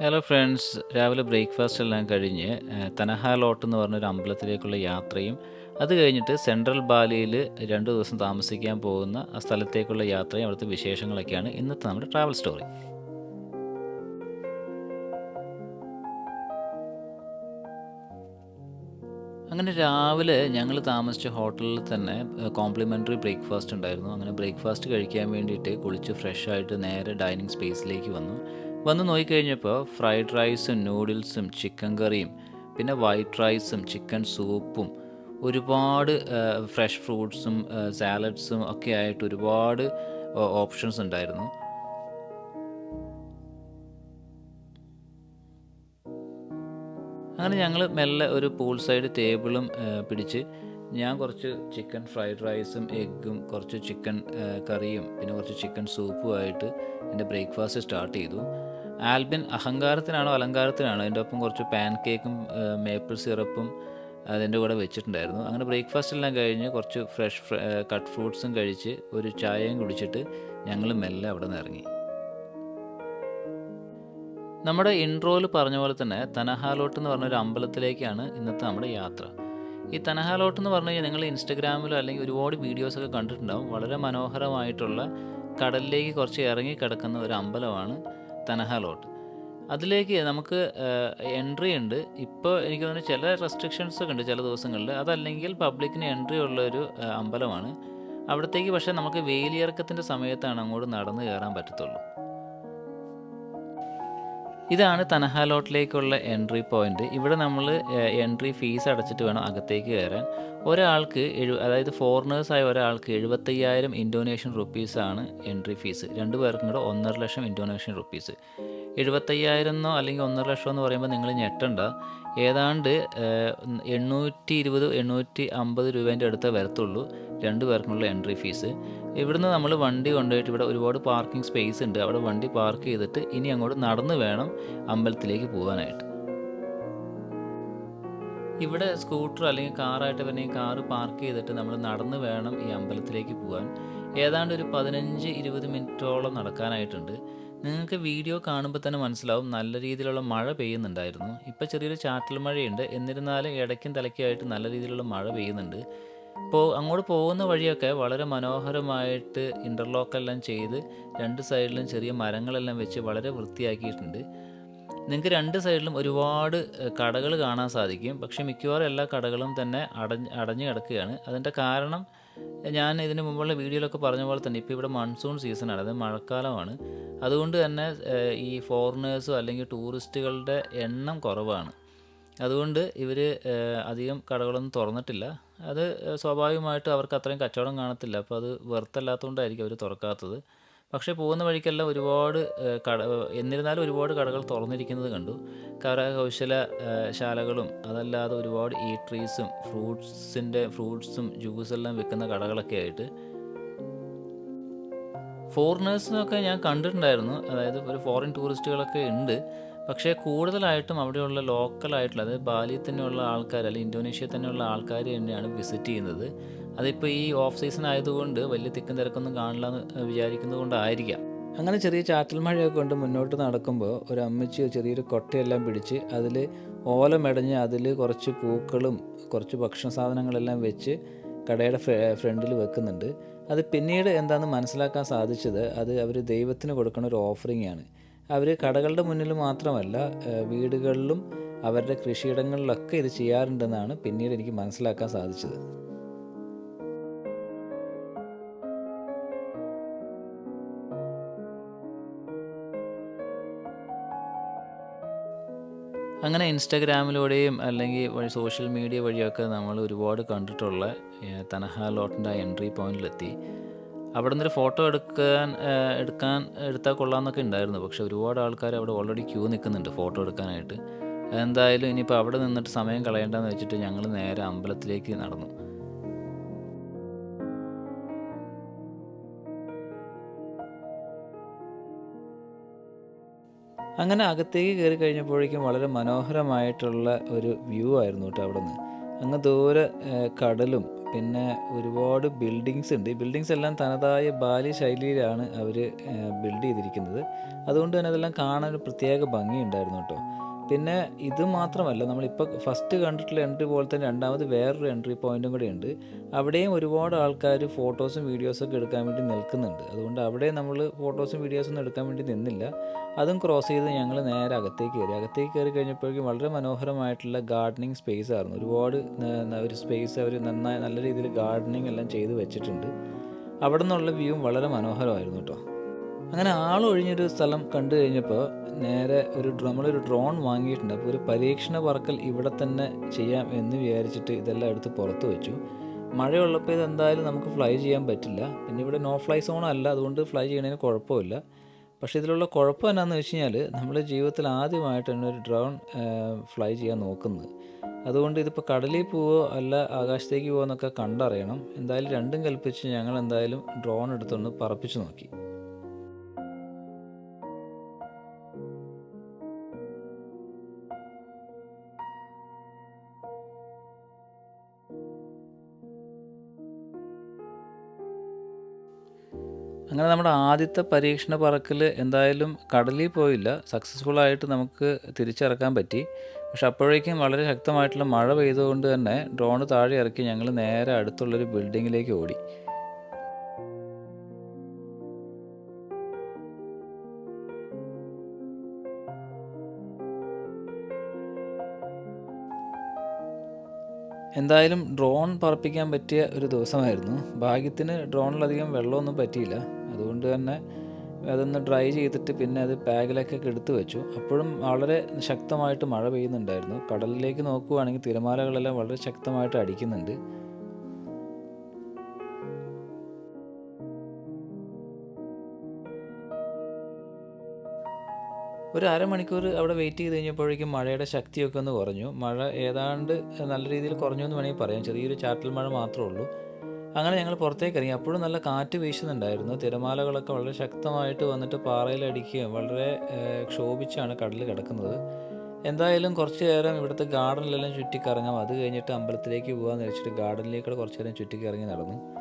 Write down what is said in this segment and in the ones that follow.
Hello friends രാവിലെ breakfast എല്ലാം കഴിഞ്ഞ് തനഹാ ലോട്ട് എന്ന് പറഞ്ഞൊരു അമ്പലത്തിലേക്കുള്ള യാത്രയും അത് കഴിഞ്ഞിട്ട് സെൻട്രൽ ബാലിയിൽ രണ്ട് ദിവസം താമസിക്കാൻ പോകുന്ന ആ സ്ഥലത്തേക്കുള്ള യാത്രയും അവിടുത്തെ വിശേഷങ്ങളൊക്കെയാണ് ഇന്നത്തെ നമ്മുടെ ട്രാവൽ സ്റ്റോറി അങ്ങനെ രാവിലെ ഞങ്ങൾ താമസിച്ച ഹോട്ടലിൽ തന്നെ കോംപ്ലിമെന്ററി ബ്രേക്ക്ഫാസ്റ്റ് ഉണ്ടായിരുന്നു. അങ്ങനെ ബ്രേക്ക്ഫാസ്റ്റ് കഴിക്കാൻ വേണ്ടിയിട്ട് കുളിച്ച് ഫ്രഷ് ആയിട്ട് നേരെ ഡൈനിങ് സ്പേസിലേക്ക് വന്നു. വന്ന് നോക്കിക്കഴിഞ്ഞപ്പോൾ ഫ്രൈഡ് റൈസും നൂഡിൽസും ചിക്കൻ കറിയും പിന്നെ വൈറ്റ് റൈസും ചിക്കൻ സൂപ്പും ഒരുപാട് ഫ്രഷ് ഫ്രൂട്ട്സും സാലഡ്സും ഒക്കെ ആയിട്ട് ഒരുപാട് ഓപ്ഷൻസ് ഉണ്ടായിരുന്നു. അങ്ങനെ ഞങ്ങൾ മെല്ലെ ഒരു പൂൾ സൈഡ് ടേബിളും പിടിച്ച് ഞാൻ കുറച്ച് ചിക്കൻ ഫ്രൈഡ് റൈസും എഗ്ഗും കുറച്ച് ചിക്കൻ കറിയും പിന്നെ കുറച്ച് ചിക്കൻ സൂപ്പുമായിട്ട് എന്റെ ബ്രേക്ക്ഫാസ്റ്റ് സ്റ്റാർട്ട് ചെയ്തു. ആൽബിൻ അഹങ്കാരത്തിനാണോ അലങ്കാരത്തിനാണോ? അതിന്റെ ഒപ്പം കുറച്ച് പാൻകേക്കും മേപ്പിൾ സിറപ്പും അതിന്റെ കൂടെ വെച്ചിട്ടുണ്ടായിരുന്നു. അങ്ങനെ ബ്രേക്ക്ഫാസ്റ്റെല്ലാം കഴിഞ്ഞ് കുറച്ച് ഫ്രഷ് കട്ട് ഫ്രൂട്ട്സും കഴിച്ച് ഒരു ചായയും കുടിച്ചിട്ട് ഞങ്ങൾ മെല്ലെ അവിടെ നിന്ന് ഇറങ്ങി. നമ്മുടെ ഇൻട്രോയിൽ പറഞ്ഞ പോലെ തന്നെ തനഹാലോട്ട് എന്ന് പറഞ്ഞൊരു അമ്പലത്തിലേക്കാണ് ഇന്നത്തെ നമ്മുടെ യാത്ര. ഈ തനഹാലോട്ട് എന്ന് പറഞ്ഞു കഴിഞ്ഞാൽ നിങ്ങൾ ഇൻസ്റ്റഗ്രാമിലോ അല്ലെങ്കിൽ ഒരുപാട് വീഡിയോസൊക്കെ കണ്ടിട്ടുണ്ടാവും. വളരെ മനോഹരമായിട്ടുള്ള കടലിലേക്ക് കുറച്ച് ഇറങ്ങി കിടക്കുന്ന ഒരു അമ്പലമാണ് തനഹാലോട്ട്. അതിലേക്ക് നമുക്ക് എൻട്രി ഉണ്ട്. ഇപ്പോൾ എനിക്ക് തോന്നുന്നു ചില റെസ്ട്രിക്ഷൻസ് ഒക്കെ ഉണ്ട് ചില ദിവസങ്ങളിൽ. അതല്ലെങ്കിൽ പബ്ലിക്കിന് എൻട്രി ഉള്ള ഒരു ആ, അമ്പലമാണ്. അവിടത്തേക്ക് പക്ഷേ നമുക്ക് വേലിയിറക്കത്തിന്റെ സമയത്താണ് അങ്ങോട്ട് നടന്നു കയറാൻ പറ്റത്തുള്ളൂ. ഇതാണ് തനഹാലോട്ടിലേക്കുള്ള എൻട്രി പോയിന്റ്. ഇവിടെ നമ്മൾ എൻട്രി ഫീസ് അടച്ചിട്ട് വേണം അകത്തേക്ക് കയറാൻ. ഒരാൾക്ക് എഴു അതായത് ഫോറിനേഴ്സായ ഒരാൾക്ക് എഴുപത്തയ്യായിരം ഇൻഡോനേഷ്യൻ റുപ്പീസാണ് എൻട്രി ഫീസ്. രണ്ട് പേർക്കും കൂടെ ഒന്നര ലക്ഷം ഇൻഡോനേഷ്യൻ റുപ്പീസ്. എഴുപത്തയ്യായിരം എന്നോ അല്ലെങ്കിൽ ഒന്നര ലക്ഷം എന്ന് പറയുമ്പോൾ നിങ്ങൾ ഞെട്ടണ്ട. ഏതാണ്ട് എണ്ണൂറ്റി ഇരുപത് എണ്ണൂറ്റി അമ്പത് രൂപേന്റെ അടുത്ത് വരത്തുള്ളൂ. രണ്ട് പേർക്കുള്ള എൻട്രി ഫീസ് ഇവിടുന്ന് നമ്മൾ വണ്ടി കൊണ്ടുപോയിട്ട് ഇവിടെ ഒരുപാട് പാർക്കിംഗ് സ്പേസ് ഉണ്ട്. അവിടെ വണ്ടി പാർക്ക് ചെയ്തിട്ട് ഇനി അങ്ങോട്ട് നടന്ന് വേണം അമ്പലത്തിലേക്ക് പോകാനായിട്ട്. ഇവിടെ സ്കൂട്ടർ അല്ലെങ്കിൽ കാറായിട്ട് വരണമെങ്കിൽ കാറ് പാർക്ക് ചെയ്തിട്ട് നമ്മൾ നടന്ന് വേണം ഈ അമ്പലത്തിലേക്ക് പോകാൻ. ഏതാണ്ട് ഒരു പതിനഞ്ച് ഇരുപത് മിനിറ്റോളം നടക്കാനായിട്ടുണ്ട്. നിങ്ങൾക്ക് വീഡിയോ കാണുമ്പോൾ തന്നെ മനസ്സിലാവും നല്ല രീതിയിലുള്ള മഴ പെയ്യുന്നുണ്ടായിരുന്നു. ഇപ്പോൾ ചെറിയൊരു ചാറ്റൽ മഴയുണ്ട്. എന്നിരുന്നാലും ഇടയ്ക്കും തലയ്ക്കായിട്ട് നല്ല രീതിയിലുള്ള മഴ പെയ്യുന്നുണ്ട്. ഇപ്പോൾ അങ്ങോട്ട് പോകുന്ന വഴിയൊക്കെ വളരെ മനോഹരമായിട്ട് ഇന്റർലോക്കെല്ലാം ചെയ്ത് രണ്ട് സൈഡിലും ചെറിയ മരങ്ങളെല്ലാം വെച്ച് വളരെ വൃത്തിയാക്കിയിട്ടുണ്ട്. നിങ്ങൾക്ക് രണ്ട് സൈഡിലും ഒരുപാട് കടകൾ കാണാൻ സാധിക്കും. പക്ഷെ മിക്കവാറും എല്ലാ കടകളും തന്നെ അടഞ്ഞ് അടഞ്ഞു കിടക്കുകയാണ്. അതിന്റെ കാരണം ഞാൻ ഇതിന് മുമ്പുള്ള വീഡിയോയിലൊക്കെ പറഞ്ഞ പോലെ തന്നെ ഇപ്പോൾ ഇവിടെ മൺസൂൺ സീസണാണ് അത് മഴക്കാലമാണ്. അതുകൊണ്ട് തന്നെ ഈ ഫോറിനേഴ്സോ അല്ലെങ്കിൽ ടൂറിസ്റ്റുകളുടെ എണ്ണം കുറവാണ്. അതുകൊണ്ട് ഇവർ അധികം കടകളൊന്നും തുറന്നിട്ടില്ല. അത് സ്വാഭാവികമായിട്ട് അവർക്ക് അത്രയും കച്ചവടം കാണത്തില്ല. അപ്പോൾ അത് വെറുത്തല്ലാത്തതുകൊണ്ടായിരിക്കും അവർ തുറക്കാത്തത്. പക്ഷേ പോകുന്ന വഴിക്കെല്ലാം ഒരുപാട് കട എന്നിരുന്നാലും ഒരുപാട് കടകൾ തുറന്നിരിക്കുന്നത് കണ്ടു. കരകൗശല ശാലകളും അതല്ലാതെ ഒരുപാട് ഈട്രീസും ഫ്രൂട്ട്സിന്റെ ഫ്രൂട്ട്സും ജ്യൂസെല്ലാം വിൽക്കുന്ന കടകളൊക്കെ ആയിട്ട്. ഫോറിനേഴ്സിനൊക്കെ ഞാൻ കണ്ടിട്ടുണ്ടായിരുന്നു. അതായത് ഒരു ഫോറിൻ ടൂറിസ്റ്റുകളൊക്കെ ഉണ്ട്. പക്ഷേ കൂടുതലായിട്ടും അവിടെയുള്ള ലോക്കലായിട്ടുള്ള അതായത് ബാലിയിൽ തന്നെയുള്ള ആൾക്കാർ അല്ലെങ്കിൽ ഇന്തോനേഷ്യയിൽ തന്നെയുള്ള ആൾക്കാർ തന്നെയാണ് വിസിറ്റ് ചെയ്യുന്നത്. അതിപ്പോൾ ഈ ഓഫ് സീസൺ ആയതുകൊണ്ട് വലിയ തിക്കും തിരക്കൊന്നും കാണില്ല എന്ന് വിചാരിക്കുന്നത് കൊണ്ടായിരിക്കാം. അങ്ങനെ ചെറിയ ചാറ്റൽ മഴയൊക്കെ കൊണ്ട് മുന്നോട്ട് നടക്കുമ്പോൾ ഒരു അമ്മച്ചി ചെറിയൊരു കൊട്ടയെല്ലാം പിടിച്ച് അതിൽ ഓല മെടഞ്ഞ് അതിൽ കുറച്ച് പൂക്കളും കുറച്ച് ഭക്ഷണ സാധനങ്ങളെല്ലാം വെച്ച് കടയുടെ ഫ്രണ്ടിൽ വെക്കുന്നുണ്ട്. അത് പിന്നീട് എന്താണെന്ന് മനസ്സിലാക്കാൻ സാധിച്ചത് അത് അവർ ദൈവത്തിന് കൊടുക്കുന്ന ഒരു ഓഫറിംഗ് ആണ്. അവർ കടകളുടെ മുന്നിൽ മാത്രമല്ല വീടുകളിലും അവരുടെ കൃഷിയിടങ്ങളിലൊക്കെ ഇത് ചെയ്യാറുണ്ടെന്നാണ് പിന്നീട് എനിക്ക് മനസ്സിലാക്കാൻ സാധിച്ചത്. അങ്ങനെ ഇൻസ്റ്റാഗ്രാമിലൂടെയും അല്ലെങ്കിൽ സോഷ്യൽ മീഡിയ വഴിയൊക്കെ നമ്മൾ ഒരുപാട് കണ്ടിട്ടുള്ള തനഹ ലോട്ടിന്റെ എൻട്രി പോയിന്റിലെത്തി. അവിടെ നിന്നൊരു ഫോട്ടോ എടുക്കാൻ എടുക്കാൻ എടുത്താൽ കൊള്ളാമെന്നൊക്കെ ഉണ്ടായിരുന്നു പക്ഷെ ഒരുപാട് ആൾക്കാർ അവിടെ ഓൾറെഡി ക്യൂ നിൽക്കുന്നുണ്ട് ഫോട്ടോ എടുക്കാനായിട്ട്. എന്തായാലും ഇനിയിപ്പോൾ അവിടെ നിന്നിട്ട് സമയം കളയേണ്ടെന്ന് വെച്ചിട്ട് ഞങ്ങൾ നേരെ അമ്പലത്തിലേക്ക് നടന്നു. അങ്ങനെ അകത്തേക്ക് കയറി കഴിഞ്ഞപ്പോഴേക്കും വളരെ മനോഹരമായിട്ടുള്ള ഒരു വ്യൂ ആയിരുന്നു കേട്ടോ അവിടെ നിന്ന് അങ്ങ് ദൂരെ കടലും പിന്നെ ഒരുപാട് ബിൽഡിങ്സ് ഉണ്ട്. ഈ ബിൽഡിങ്സ് എല്ലാം തനതായ ബാലി ശൈലിയിലാണ് അവർ ബിൽഡ് ചെയ്തിരിക്കുന്നത്. അതുകൊണ്ട് തന്നെ അതെല്ലാം കാണാൻ ഒരു പ്രത്യേക ഭംഗിയുണ്ടായിരുന്നു കേട്ടോ. പിന്നെ ഇത് മാത്രമല്ല നമ്മളിപ്പോൾ ഫസ്റ്റ് കണ്ടിട്ടുള്ള എൻട്രി പോലെ തന്നെ രണ്ടാമത് വേറൊരു എൻട്രി പോയിന്റും കൂടെ ഉണ്ട്. അവിടെയും ഒരുപാട് ആൾക്കാർ ഫോട്ടോസും വീഡിയോസും ഒക്കെ എടുക്കാൻ വേണ്ടി നിൽക്കുന്നുണ്ട്. അതുകൊണ്ട് അവിടെ നമ്മൾ ഫോട്ടോസും വീഡിയോസൊന്നും എടുക്കാൻ വേണ്ടി നിന്നില്ല. അതും ക്രോസ് ചെയ്ത് ഞങ്ങൾ നേരെ അകത്തേക്ക് കയറി. അകത്തേക്ക് കയറി കഴിഞ്ഞപ്പോഴേക്കും വളരെ മനോഹരമായിട്ടുള്ള ഗാർഡനിങ് സ്പേസ് ആയിരുന്നു. ഒരുപാട് ഒരു സ്പേസ് അവർ നന്നായി നല്ല രീതിയിൽ ഗാർഡനിങ് എല്ലാം ചെയ്ത് വെച്ചിട്ടുണ്ട്. അവിടെ നിന്നുള്ള വ്യൂവും വളരെ മനോഹരമായിരുന്നു കേട്ടോ. അങ്ങനെ ആളൊഴിഞ്ഞൊരു സ്ഥലം കണ്ടു കഴിഞ്ഞപ്പോൾ നേരെ ഒരു നമ്മളൊരു ഡ്രോൺ വാങ്ങിയിട്ടുണ്ട്. അപ്പോൾ ഒരു പരീക്ഷണ പറക്കൽ ഇവിടെ തന്നെ ചെയ്യാം എന്ന് വിചാരിച്ചിട്ട് ഇതെല്ലാം എടുത്ത് പുറത്ത് വെച്ചു. മഴയുള്ളപ്പോൾ ഇതെന്തായാലും നമുക്ക് ഫ്ലൈ ചെയ്യാൻ പറ്റില്ല. പിന്നെ ഇവിടെ നോ ഫ്ലൈ സോൺ അല്ല അതുകൊണ്ട് ഫ്ലൈ ചെയ്യണതിന് കുഴപ്പമില്ല. പക്ഷേ ഇതിലുള്ള കുഴപ്പം എന്നാന്ന് വെച്ച് കഴിഞ്ഞാൽ നമ്മുടെ ജീവിതത്തിൽ ആദ്യമായിട്ടാണ് ഒരു ഡ്രോൺ ഫ്ലൈ ചെയ്യാൻ നോക്കുന്നത്. അതുകൊണ്ട് ഇതിപ്പോൾ കടലിൽ പോവോ അല്ല ആകാശത്തേക്ക് പോവോ എന്നൊക്കെ കണ്ടറിയണം. എന്തായാലും രണ്ടും കൽപ്പിച്ച് ഞങ്ങൾ എന്തായാലും ഡ്രോൺ എടുത്തുകൊണ്ട് പറപ്പിച്ച് നോക്കി. അങ്ങനെ നമ്മുടെ ആദ്യത്തെ പരീക്ഷണ പറക്കൽ എന്തായാലും കടലിൽ പോയില്ല. സക്സസ്ഫുൾ ആയിട്ട് നമുക്ക് തിരിച്ചിറക്കാൻ പറ്റി. പക്ഷെ അപ്പോഴേക്കും വളരെ ശക്തമായിട്ടുള്ള മഴ പെയ്തുകൊണ്ട് തന്നെ ഡ്രോണ് താഴെ ഇറക്കി ഞങ്ങൾ നേരെ അടുത്തുള്ളൊരു ബിൽഡിങ്ങിലേക്ക് ഓടി. എന്തായാലും ഡ്രോൺ പറപ്പിക്കാൻ പറ്റിയ ഒരു ദിവസമായിരുന്നു. ഭാഗ്യത്തിന് ഡ്രോണിലധികം വെള്ളമൊന്നും പറ്റിയില്ല. അതുകൊണ്ട് തന്നെ അതൊന്ന് ഡ്രൈ ചെയ്തിട്ട് പിന്നെ അത് ബാഗിലൊക്കെ എടുത്തു വെച്ചു. അപ്പോഴും വളരെ ശക്തമായിട്ട് മഴ പെയ്യുന്നുണ്ടായിരുന്നു. കടലിലേക്ക് നോക്കുവാണെങ്കിൽ തിരമാലകളെല്ലാം വളരെ ശക്തമായിട്ട് അടിക്കുന്നുണ്ട്. ഒരു അരമണിക്കൂർ അവിടെ വെയിറ്റ് ചെയ്ത് കഴിഞ്ഞപ്പോഴേക്കും മഴയുടെ ശക്തിയൊക്കെ ഒന്ന് കുറഞ്ഞു. മഴ ഏതാണ്ട് നല്ല രീതിയിൽ കുറഞ്ഞു എന്ന് വേണമെങ്കിൽ പറയാം. ചെറിയൊരു ചാറ്റൽ മഴ മാത്രമേ ഉള്ളൂ. അങ്ങനെ ഞങ്ങൾ പുറത്തേക്ക് ഇറങ്ങി അപ്പോഴും നല്ല കാറ്റ് വീശുന്നുണ്ടായിരുന്നു. തിരമാലകളൊക്കെ വളരെ ശക്തമായിട്ട് വന്നിട്ട് പാറയിലടിക്കുകയും വളരെ ക്ഷോഭിച്ചാണ് കടൽ കിടക്കുന്നത്. എന്തായാലും കുറച്ച് നേരം ഇവിടുത്തെ ഗാർഡനിലെല്ലാം ചുറ്റിക്കറങ്ങാം. അത് കഴിഞ്ഞിട്ട് അമ്പലത്തിലേക്ക് പോകാമെന്ന് വെച്ചിട്ട് ഗാർഡനിലേക്കൂടെ കുറച്ച് നേരം ചുറ്റിക്കറങ്ങി നടന്നു.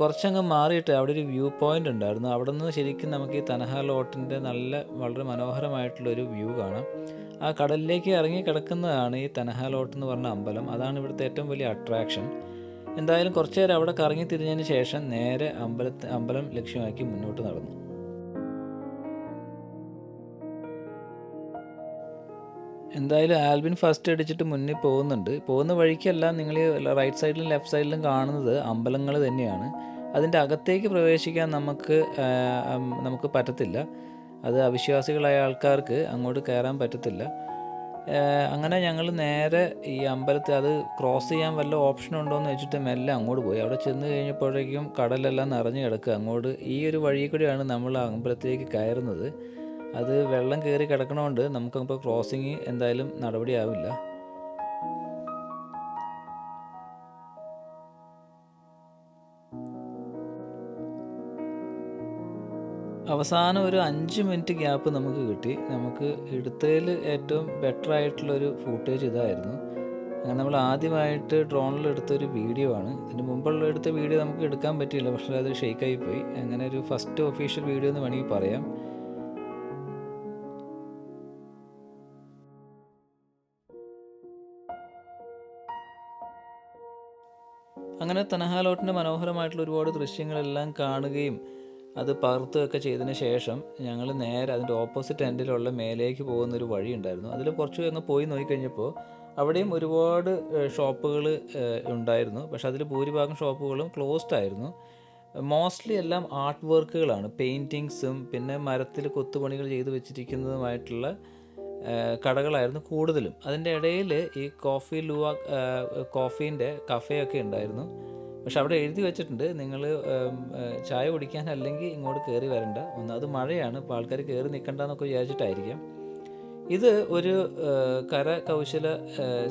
കുറച്ചങ്ങ് മാറിയിട്ട് അവിടെ ഒരു വ്യൂ പോയിന്റ് ഉണ്ടായിരുന്നു. അവിടെ നിന്ന് ശരിക്കും നമുക്ക് ഈ തനഹ ലോട്ടിന്റെ നല്ല വളരെ മനോഹരമായിട്ടുള്ളൊരു വ്യൂ കാണാം. ആ കടലിലേക്ക് ഇറങ്ങി കിടക്കുന്നതാണ് ഈ തനഹ ലോട്ട് എന്ന് പറഞ്ഞ അമ്പലം. അതാണ് ഇവിടുത്തെ ഏറ്റവും വലിയ അട്രാക്ഷൻ എന്തായാലും കുറച്ചു നേരം അവിടെ കറങ്ങി തിരിഞ്ഞതിന് ശേഷം നേരെ അമ്പലത്തെ അമ്പലം ലക്ഷ്യമാക്കി മുന്നോട്ട് നടന്നു. എന്തായാലും ആൽബിൻ ഫസ്റ്റ് അടിച്ചിട്ട് മുന്നിൽ പോകുന്നുണ്ട്. പോകുന്ന വഴിക്കെല്ലാം നിങ്ങൾ റൈറ്റ് സൈഡിലും ലെഫ്റ്റ് സൈഡിലും കാണുന്നത് അമ്പലങ്ങൾ തന്നെയാണ്. അതിന്റെ അകത്തേക്ക് പ്രവേശിക്കാൻ നമുക്ക് നമുക്ക് പറ്റത്തില്ല. അത് അവിശ്വാസികളായ ആൾക്കാർക്ക് അങ്ങോട്ട് കയറാൻ പറ്റത്തില്ല. അങ്ങനെ ഞങ്ങൾ നേരെ ഈ അമ്പലത്തെ അത് ക്രോസ് ചെയ്യാൻ വല്ല ഓപ്ഷൻ ഉണ്ടോ എന്ന് വെച്ചിട്ട് മെല്ലെ അങ്ങോട്ട് പോയി. അവിടെ ചെന്ന് കഴിഞ്ഞപ്പോഴേക്കും കടലെല്ലാം നിറഞ്ഞു കിടക്കുക. അങ്ങോട്ട് ഈ ഒരു വഴി കൂടിയാണ് നമ്മൾ അമ്പലത്തിലേക്ക് കയറുന്നത്. അത് വെള്ളം കയറി കിടക്കണോണ്ട് നമുക്കിപ്പോൾ ക്രോസിങ് എന്തായാലും നടപടിയാവില്ല. അവസാനം ഒരു അഞ്ച് മിനിറ്റ് ഗ്യാപ്പ് നമുക്ക് കിട്ടി. നമുക്ക് എടുത്തതിൽ ഏറ്റവും ബെറ്റർ ആയിട്ടുള്ളൊരു ഫൂട്ടേജ് ഇതായിരുന്നു. അങ്ങനെ നമ്മൾ ആദ്യമായിട്ട് ഡ്രോണിൽ എടുത്തൊരു വീഡിയോ ആണ്. ഇതിന് മുമ്പുള്ള എടുത്ത വീഡിയോ നമുക്ക് എടുക്കാൻ പറ്റിയില്ല പക്ഷേ അത് ഷെയ്ക്കായി പോയി. അങ്ങനെ ഒരു ഫസ്റ്റ് ഒഫീഷ്യൽ വീഡിയോ എന്ന് വേണമെങ്കിൽ പറയാം. അങ്ങനെ തനഹാലോട്ടിന്റെ മനോഹരമായിട്ടുള്ള ഒരുപാട് ദൃശ്യങ്ങളെല്ലാം കാണുകയും അത് പകർത്തുകയൊക്കെ ചെയ്തതിന് ശേഷം ഞങ്ങൾ നേരെ അതിന്റെ ഓപ്പോസിറ്റ് എൻഡിലുള്ള മേലേക്ക് പോകുന്ന ഒരു വഴി ഉണ്ടായിരുന്നു. അതിൽ കുറച്ച് അങ്ങ് പോയി നോക്കിക്കഴിഞ്ഞപ്പോൾ അവിടെയും ഒരുപാട് ഷോപ്പുകൾ ഉണ്ടായിരുന്നു. പക്ഷെ അതിൽ ഭൂരിഭാഗം ഷോപ്പുകളും ക്ലോസ്ഡ് ആയിരുന്നു. മോസ്റ്റ്ലി എല്ലാം ആർട്ട് വർക്കുകളാണ് പെയിന്റിങ്സും പിന്നെ മരത്തിൽ കൊത്തുപണികൾ ചെയ്ത് വെച്ചിരിക്കുന്നതുമായിട്ടുള്ള കടകളായിരുന്നു കൂടുതലും. അതിന്റെ ഇടയിൽ ഈ കോഫി ലുവ കോഫീന്റെ കഫേയൊക്കെ ഉണ്ടായിരുന്നു. പക്ഷെ അവിടെ എഴുതി വെച്ചിട്ടുണ്ട് നിങ്ങൾ ചായ കുടിക്കാൻ അല്ലെങ്കിൽ ഇങ്ങോട്ട് കയറി വരണ്ട. ഒന്നാമത് മഴയാണ് ഇപ്പോൾ ആൾക്കാർ കയറി നിൽക്കണ്ടെന്നൊക്കെ വിചാരിച്ചിട്ടായിരിക്കാം. ഇത് ഒരു കരകൗശല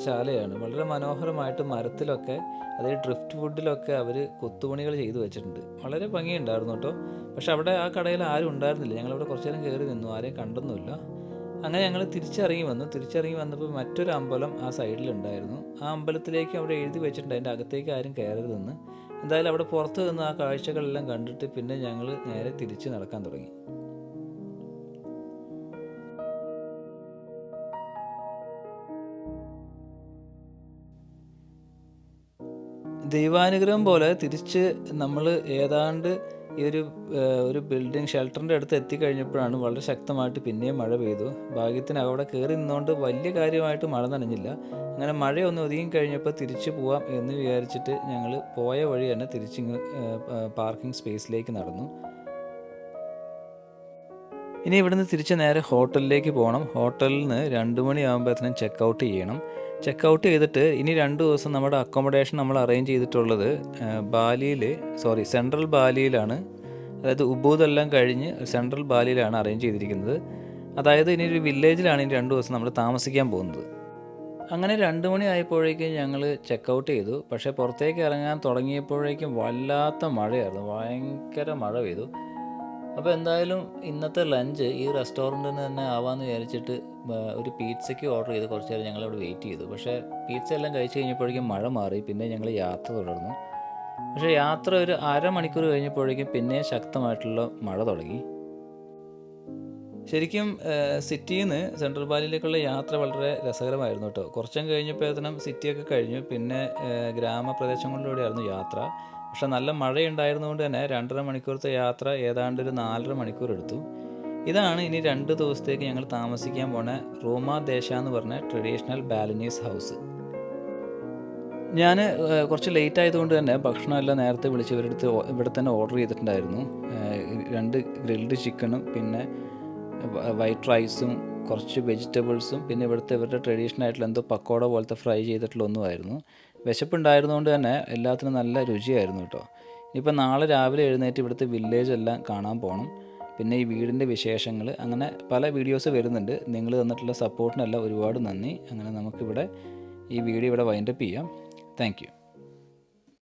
ശാലയാണ്. വളരെ മനോഹരമായിട്ട് മരത്തിലൊക്കെ അതായത് ഡ്രിഫ്റ്റ് വുഡിലൊക്കെ അവർ കൊത്തുപണികൾ ചെയ്തു വെച്ചിട്ടുണ്ട്. വളരെ ഭംഗിയുണ്ടായിരുന്നു കേട്ടോ. പക്ഷെ അവിടെ ആ കടയിൽ ആരും ഉണ്ടായിരുന്നില്ല. ഞങ്ങളവിടെ കുറച്ച് നേരം കയറി നിന്നു. ആരെയും കണ്ടൊന്നുമില്ല. അങ്ങനെ ഞങ്ങൾ തിരിച്ചിറങ്ങി വന്നു. തിരിച്ചിറങ്ങി വന്നപ്പോൾ മറ്റൊരു അമ്പലം ആ സൈഡിലുണ്ടായിരുന്നു ആ അമ്പലത്തിലേക്ക് അവിടെ എഴുതി വെച്ചിട്ടുണ്ട്. അതിന്റെ അകത്തേക്ക് ആരും കയറരുതെന്ന് എന്തായാലും അവിടെ പുറത്ത് നിന്ന് ആ കാഴ്ചകളെല്ലാം കണ്ടിട്ട് പിന്നെ ഞങ്ങൾ നേരെ തിരിച്ച് നടക്കാൻ തുടങ്ങി. ദൈവാനുഗ്രഹം പോലെ തിരിച്ച് നമ്മൾ ഏതാണ്ട് ഈ ഒരു ഒരു ബിൽഡിംഗ് ഷെൽട്ടറിന്റെ അടുത്ത് എത്തിക്കഴിഞ്ഞപ്പോഴാണ് വളരെ ശക്തമായിട്ട് പിന്നെയും മഴ പെയ്തു. ഭാഗ്യത്തിന് അവിടെ കയറി നിന്നുകൊണ്ട് വലിയ കാര്യമായിട്ട് മഴ നനഞ്ഞില്ല. അങ്ങനെ മഴയൊന്നും ഒതുങ്ങി കഴിഞ്ഞപ്പോൾ തിരിച്ചു പോവാം എന്ന് വിചാരിച്ചിട്ട് ഞങ്ങൾ പോയ വഴി തന്നെ തിരിച്ചിങ്ങ് പാർക്കിംഗ് സ്പേസിലേക്ക് നടന്നു. ഇനി ഇവിടുന്ന് തിരിച്ച് നേരെ ഹോട്ടലിലേക്ക് പോകണം ഹോട്ടലിൽ നിന്ന് രണ്ട് മണിയാകുമ്പോഴത്തേനും ചെക്ക് ഔട്ട് ചെയ്യണം. ചെക്ക് ഔട്ട് ചെയ്തിട്ട് ഇനി രണ്ട് ദിവസം നമ്മുടെ അക്കോമഡേഷൻ നമ്മൾ അറേഞ്ച് ചെയ്തിട്ടുള്ളത് ബാലിയിൽ സോറി സെൻട്രൽ ബാലിയിലാണ്. അതായത് ഉബൂതെല്ലാം കഴിഞ്ഞ് സെൻട്രൽ ബാലിയിലാണ് അറേഞ്ച് ചെയ്തിരിക്കുന്നത്. അതായത് ഇനി ഒരു വില്ലേജിലാണ് ഇനി രണ്ട് ദിവസം നമ്മൾ താമസിക്കാൻ പോകുന്നത്. അങ്ങനെ രണ്ട് മണി ആയപ്പോഴേക്കും ഞങ്ങൾ ചെക്ക് ഔട്ട് ചെയ്തു. പക്ഷേ പുറത്തേക്ക് ഇറങ്ങാൻ തുടങ്ങിയപ്പോഴേക്കും വല്ലാത്ത മഴയായിരുന്നു. ഭയങ്കര മഴ പെയ്തു. അപ്പോൾ എന്തായാലും ഇന്നത്തെ ലഞ്ച് ഈ റെസ്റ്റോറന്റിൽ നിന്ന് തന്നെ ആവാമെന്ന് വിചാരിച്ചിട്ട് ഒരു പീറ്റ്സയ്ക്ക് ഓർഡർ ചെയ്ത് കുറച്ച് നേരം ഞങ്ങൾ അവിടെ വെയിറ്റ് ചെയ്തു. പക്ഷേ പീറ്റ്സ എല്ലാം കഴിച്ച് കഴിഞ്ഞപ്പോഴേക്കും മഴ മാറി. പിന്നെ ഞങ്ങൾ യാത്ര തുടർന്നു. പക്ഷേ യാത്ര ഒരു അരമണിക്കൂർ കഴിഞ്ഞപ്പോഴേക്കും പിന്നെ ശക്തമായിട്ടുള്ള മഴ തുടങ്ങി. ശരിക്കും സിറ്റിയിൽ നിന്ന് സെൻട്രൽ വാലിയിലേക്കുള്ള യാത്ര വളരെ രസകരമായിരുന്നു കേട്ടോ. കുറച്ചും കഴിഞ്ഞപ്പോഴത്തേനും സിറ്റിയൊക്കെ കഴിഞ്ഞു. പിന്നെ ഗ്രാമപ്രദേശങ്ങളിലൂടെയായിരുന്നു യാത്ര. പക്ഷെ നല്ല മഴയുണ്ടായിരുന്നുകൊണ്ട് തന്നെ രണ്ടര മണിക്കൂറത്തെ യാത്ര ഏതാണ്ട് ഒരു നാലര മണിക്കൂർ എടുത്തു. ഇതാണ് ഇനി രണ്ട് ദിവസത്തേക്ക് ഞങ്ങൾ താമസിക്കാൻ പോണ റോമ ദേശ എന്ന് പറഞ്ഞ ട്രഡീഷണൽ ബാലനീസ് ഹൗസ്. ഞാൻ കുറച്ച് ലേറ്റ് ആയതുകൊണ്ട് തന്നെ ഭക്ഷണമെല്ലാം നേരത്തെ വിളിച്ച് ഇവരെടുത്ത് ഇവിടെ തന്നെ ഓർഡർ ചെയ്തിട്ടുണ്ടായിരുന്നു. രണ്ട് ഗ്രിൽഡ് ചിക്കനും പിന്നെ വൈറ്റ് റൈസും കുറച്ച് വെജിറ്റബിൾസും പിന്നെ ഇവിടുത്തെ ഇവരുടെ ട്രഡീഷണൽ ആയിട്ടുള്ള എന്തോ പക്കോട പോലത്തെ ഫ്രൈ ചെയ്തിട്ടുള്ള ഒന്നുമായിരുന്നു. വിശപ്പുണ്ടായിരുന്നുകൊണ്ട് തന്നെ എല്ലാത്തിനും നല്ല രുചിയായിരുന്നു കേട്ടോ. ഇനിയിപ്പോൾ നാളെ രാവിലെ എഴുന്നേറ്റ് ഇവിടുത്തെ വില്ലേജ് എല്ലാം കാണാൻ പോകണം പിന്നെ ഈ വീടിന്റെ വിശേഷങ്ങൾ അങ്ങനെ പല വീഡിയോസ് വരുന്നുണ്ട്. നിങ്ങൾ തന്നിട്ടുള്ള സപ്പോർട്ടിനെല്ലാം ഒരുപാട് നന്ദി. അങ്ങനെ നമുക്കിവിടെ ഈ വീഡിയോ ഇവിടെ വൈൻഡപ്പ് ചെയ്യാം. താങ്ക്